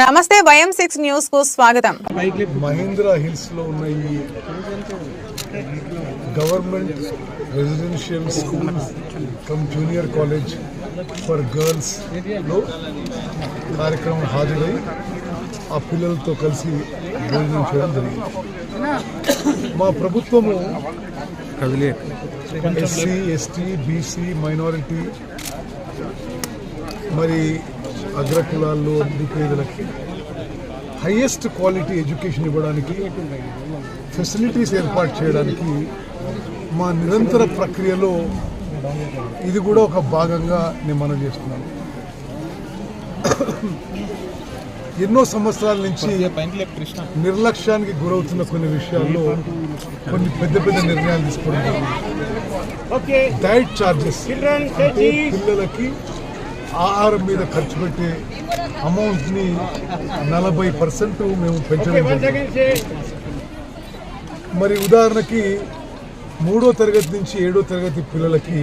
నమస్తే YM six న్యూస్కు స్వాగతం మహేంద్ర హిల్స్లో ఉన్న ఈ government residential school cum junior college for గర్ల్స్లో కార్యక్రమం హాజరై ఆ పిల్లలతో కలిసి భోజనం చేయడం జరిగింది. మా ప్రభుత్వము ఎస్సీ ఎస్టీ బీసీ మైనారిటీ మరి అగ్రకులాల్లో నిరుపేదలకి హైయెస్ట్ క్వాలిటీ ఎడ్యుకేషన్ ఇవ్వడానికి ఫెసిలిటీస్ ఏర్పాటు చేయడానికి మా నిరంతర ప్రక్రియలో ఇది కూడా ఒక భాగంగా నేను మనం చేస్తున్నాను. ఎన్నో సంవత్సరాల నుంచి నిర్లక్ష్యానికి గురవుతున్న కొన్ని విషయాల్లో కొన్ని పెద్ద పెద్ద నిర్ణయాలు తీసుకోవడం డైట్ ఛార్జెస్ అంటే పిల్లలకి ఆహారం మీద ఖర్చు పెట్టే అమౌంట్ని నలభై పర్సెంట్ మేము పెంచడం మరి ఉదాహరణకి మూడో తరగతి నుంచి ఏడో తరగతి పిల్లలకి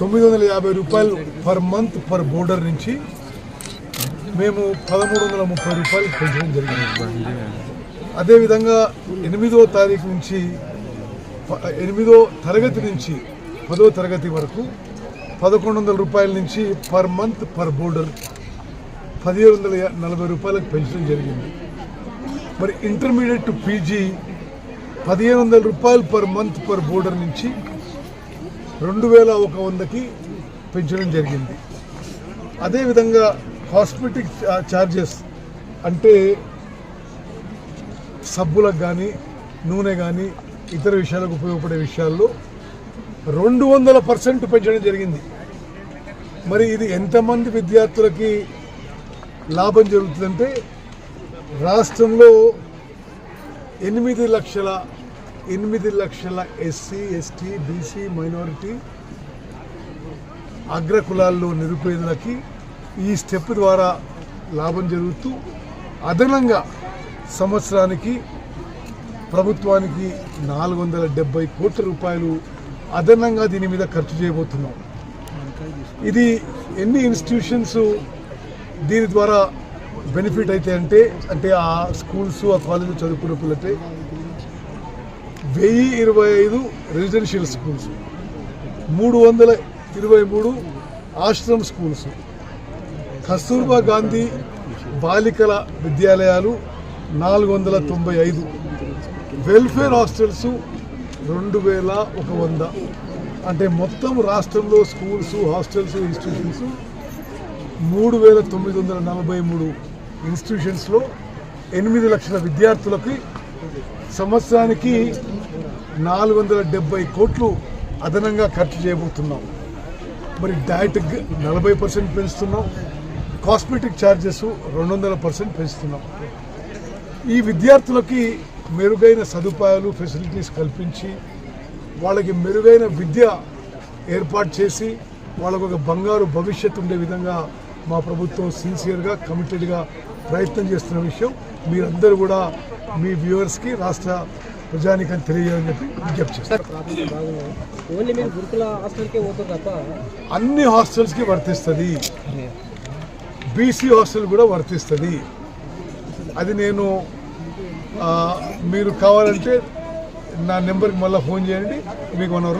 తొమ్మిది వందల యాభై రూపాయలు పర్ మంత్ పర్ బోర్డర్ నుంచి మేము పదమూడు వందల ముప్పై రూపాయలు పెంచడం జరిగింది. అదేవిధంగా ఎనిమిదో తారీఖు నుంచి ఎనిమిదో తరగతి నుంచి పదో తరగతి వరకు పదకొండు వందల రూపాయల నుంచి పర్ మంత్ పర్ బోర్డర్ పదిహేడు వందల నలభై రూపాయలకు పెంచడం జరిగింది. మరి ఇంటర్మీడియట్ టు పీజీ పదిహేను వందల రూపాయలు పర్ మంత్ పర్ బోర్డర్ నుంచి రెండు వేల ఒక వందకి పెంచడం జరిగింది. అదేవిధంగా కాస్మెటిక్ ఛార్జెస్ అంటే సబ్బులకు కానీ నూనె కానీ ఇతర విషయాలకు ఉపయోగపడే విషయాల్లో రెండు వందల పర్సెంట్ పెంచడం జరిగింది. మరి ఇది ఎంతమంది విద్యార్థులకి లాభం జరుగుతుందంటే రాష్ట్రంలో ఎనిమిది లక్షల ఎనిమిది లక్షల ఎస్సీ ఎస్టీ బీసీ మైనారిటీ అగ్రకులాల్లో నిరుపేదలకి ఈ స్టెప్ ద్వారా లాభం జరుగుతూ అదనంగా సంవత్సరానికి ప్రభుత్వానికి నాలుగు వందల డెబ్బై కోట్ల రూపాయలు అదనంగా దీని మీద ఖర్చు చేయబోతున్నాం. ఇది ఎన్ని ఇన్స్టిట్యూషన్స్ దీని ద్వారా బెనిఫిట్ అయితే అంటే అంటే ఆ స్కూల్స్ ఆ కాలేజీలు చదువుకున్న పిల్లలైతే వెయ్యి ఇరవై ఐదు రెసిడెన్షియల్ స్కూల్స్ మూడు వందల ఇరవై మూడు ఆశ్రమ్ స్కూల్స్ కస్తూర్బా గాంధీ బాలికల విద్యాలయాలు నాలుగు వందల తొంభై ఐదు వెల్ఫేర్ హాస్టల్స్ రెండు వేల ఒక వంద. అంటే మొత్తం రాష్ట్రంలో స్కూల్స్ హాస్టల్స్ ఇన్స్టిట్యూషన్స్ మూడు వేల తొమ్మిది వందల నలభై మూడు ఇన్స్టిట్యూషన్స్లో ఎనిమిది లక్షల విద్యార్థులకి సంవత్సరానికి నాలుగు వందల డెబ్బై కోట్లు అదనంగా ఖర్చు చేయబోతున్నాం. మరి డైట్ నలభై పర్సెంట్ పెంచుతున్నాం. కాస్మెటిక్ ఛార్జెస్ రెండు వందల పర్సెంట్ పెంచుతున్నాం. ఈ విద్యార్థులకి మెరుగైన సదుపాయాలు ఫెసిలిటీస్ కల్పించి వాళ్ళకి మెరుగైన విద్య ఏర్పాటు చేసి వాళ్ళకు ఒక బంగారు భవిష్యత్తు ఉండే విధంగా మా ప్రభుత్వం సిన్సియర్గా కమిటెడ్గా ప్రయత్నం చేస్తున్న విషయం మీరందరూ కూడా మీ వ్యూవర్స్కి రాష్ట్ర ప్రజానికని తెలియజేయాలని చెప్పి విజ్ఞప్తి చేస్తారు అన్ని హాస్టల్స్కి వర్తిస్తుంది. బీసీ హాస్టల్ కూడా వర్తిస్తుంది. అది నేను మీరు కావాలంటే నా నెంబర్కి మళ్ళీ ఫోన్ చేయండి. మీకు వన్ అవర్లో